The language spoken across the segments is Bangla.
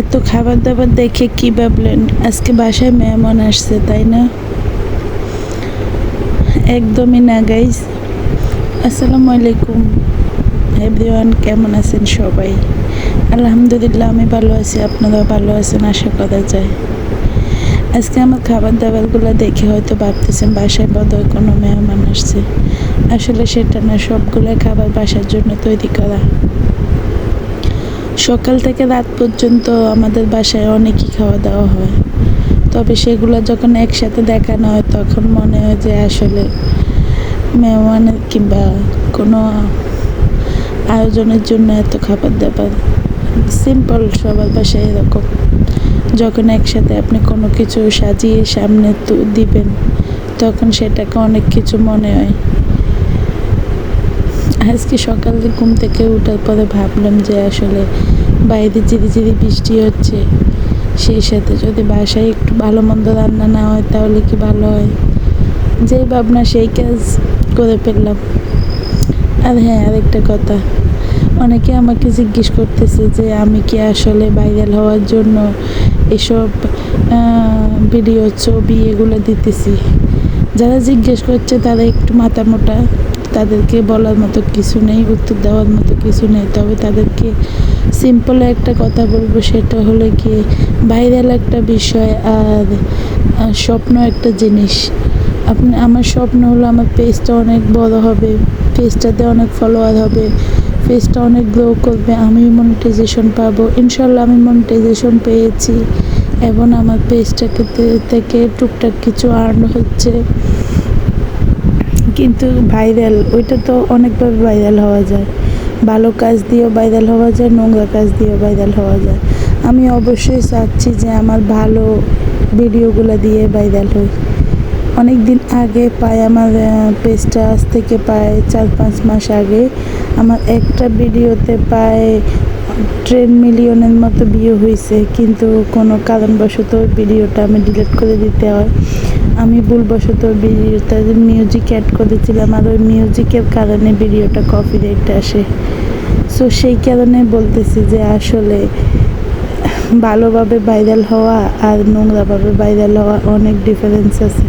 এত খাবার দাবার দেখে কি ভাবলেন? আজকে বাসায় মেহমান আসছে, তাই না? একদমই না গাইজ আসসালামু আলাইকুম। এভরিওয়ান কেমন আছেন সবাই? আলহামদুলিল্লাহ, আমি ভালো আছি। আপনারাও ভালো আছেন, আশা করা যায়। আজকে আমার খাবার দাবারগুলো দেখে হয়তো ভাবতেছেন, বাসায় বোধহয় কোনো মেহমান আসছে। আসলে সেটা না সবগুলো খাবার বাসার জন্য তৈরি করা। সকাল থেকে রাত পর্যন্ত আমাদের বাসায় অনেকই খাওয়া দাওয়া হয়। তবে সেগুলো যখন একসাথে দেখানো হয়, তখন মনে হয় যে আসলে মেহমানের কিংবা কোনো আয়োজনের জন্য এত খাবার দাবার। সিম্পল সবার বাসায় এরকম। যখন একসাথে আপনি কোনো কিছু সাজিয়ে সামনে দিবেন, তখন সেটাকে অনেক কিছু মনে হয়। আজকে সকালে ঘুম থেকে ওঠার পরে ভাবলাম যে আসলে বাইরে চিরি চিরি বৃষ্টি হচ্ছে। সেই সাথে যদি বাসায় একটু ভালো মন্দ রান্না না হয় তাহলে কি ভালো হয়? যেই ভাবনা সেই কাজ করে ফেললাম। আর হ্যাঁ আরেকটা কথা। অনেকে আমাকে জিজ্ঞেস করতেছে যে আমি কি আসলে ভাইরাল হওয়ার জন্য এসব ভিডিও ছবি এগুলো দিতেছি। যারা জিজ্ঞেস করছে তারা একটু মাথা মোটা। তাদেরকে বলার মতো কিছু নেই, উত্তর দেওয়ার মতো কিছু নেই। তবে তাদেরকে সিম্পল একটা কথা বলব, সেটা হলো কি ভাইরাল একটা বিষয় আর স্বপ্ন একটা জিনিস। আপনি, আমার স্বপ্ন হলো আমার পেজটা অনেক বড় হবে পেজটাতে অনেক ফলোয়ার হবে পেজটা অনেক গ্রো করবে, আমি মনিটাইজেশন পাবো। ইনশাল্লাহ আমি মনিটাইজেশন পেয়েছি। এবং আমার পেজটাকে থেকে টুকটাক কিছু আর্ন হচ্ছে। কিন্তু ভাইরাল ওইটা তো অনেকভাবে ভাইরাল হওয়া যায়। ভালো কাজ দিয়েও ভাইরাল হওয়া যায়, নোংরা কাজ দিয়েও ভাইরাল হওয়া যায়। আমি অবশ্যই চাচ্ছি যে আমার ভালো ভিডিওগুলো দিয়ে ভাইরাল হই। অনেক দিন আগে পায় আমার পেজটা আজ থেকে পায় চার পাঁচ মাস আগে আমার একটা ভিডিওতে পায় ট্রেন মিলিয়নের মতো বিয়ে হয়েছে, কিন্তু কোনো কারণবশত ভিডিওটা আমি ডিলিট করে দিতে হয়। আমি ভুলবশত ভিডিওটা মিউজিক অ্যাড করেছিলাম আর ওই মিউজিকের কারণে ভিডিওটা কপি রেট আসে। সো সেই কারণে বলতেছি যে আসলে ভালোভাবে ভাইরাল হওয়া আর নোংরাভাবে ভাইরাল হওয়া অনেক ডিফারেন্স আছে।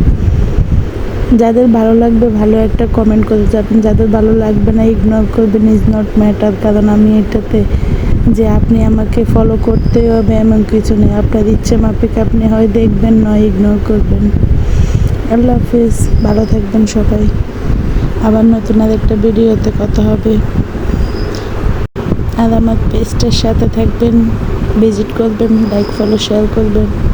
যাদের ভালো লাগবে ভালো একটা কমেন্ট করে যাবেন, যাদের ভালো লাগবে না ইগনোর করবেন ইজ নট ম্যাটার কারণ আমি এটাতে যে আপনি আমাকে ফলো করতে হবে এমন কিছু নেই। আপনার ইচ্ছে মাফিক আপনি হয় দেখবেন, নয় ইগনোর করবেন। আল্লাহ হাফিজ, ভালো থাকবেন সবাই। আবার নতুন আর একটা ভিডিওতে কথা হবে। আর আমার পেজটার সাথে থাকবেন ভিজিট করবেন লাইক ফলো শেয়ার করবেন।